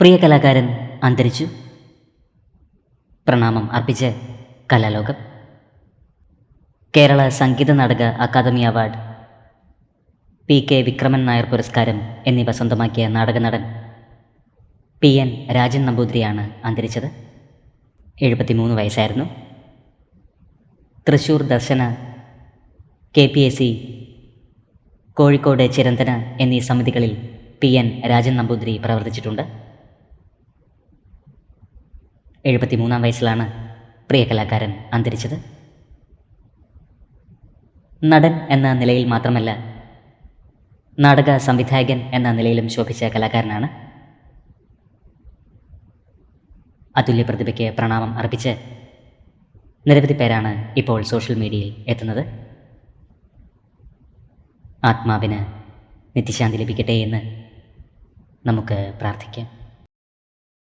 പ്രിയ കലാകാരൻ അന്തരിച്ചു. പ്രണാമം അർപ്പിച്ച് കലാലോകം. Kerala Sangeetha Nataka Akademi award. P K Vikraman Nair പുരസ്കാരം എന്നിവ സ്വന്തമാക്കിയ നാടക നടൻ പി എൻ രാജൻ നമ്പൂതിരിയാണ് അന്തരിച്ചത്. എഴുപത്തിമൂന്ന് വയസ്സായിരുന്നു. Thrissur Darshana K P A C Kozhikode Chiranthana എന്നീ സമിതികളിൽ പി എൻ രാജൻ നമ്പൂതിരി പ്രവർത്തിച്ചിട്ടുണ്ട്. എഴുപത്തിമൂന്നാം വയസ്സിലാണ് പ്രിയ കലാകാരൻ അന്തരിച്ചത്. നടൻ എന്ന നിലയിൽ മാത്രമല്ല നാടക സംവിധായകൻ എന്ന നിലയിലും ശോഭിച്ച കലാകാരനാണ്. അതുല്യ പ്രതിഭയ്ക്ക് പ്രണാമം അർപ്പിച്ച് നിരവധി പേരാണ് ഇപ്പോൾ സോഷ്യൽ മീഡിയയിൽ എത്തുന്നത്. ആത്മാവിന് നിത്യശാന്തി ലഭിക്കട്ടെ എന്ന് നമുക്ക് പ്രാർത്ഥിക്കാം.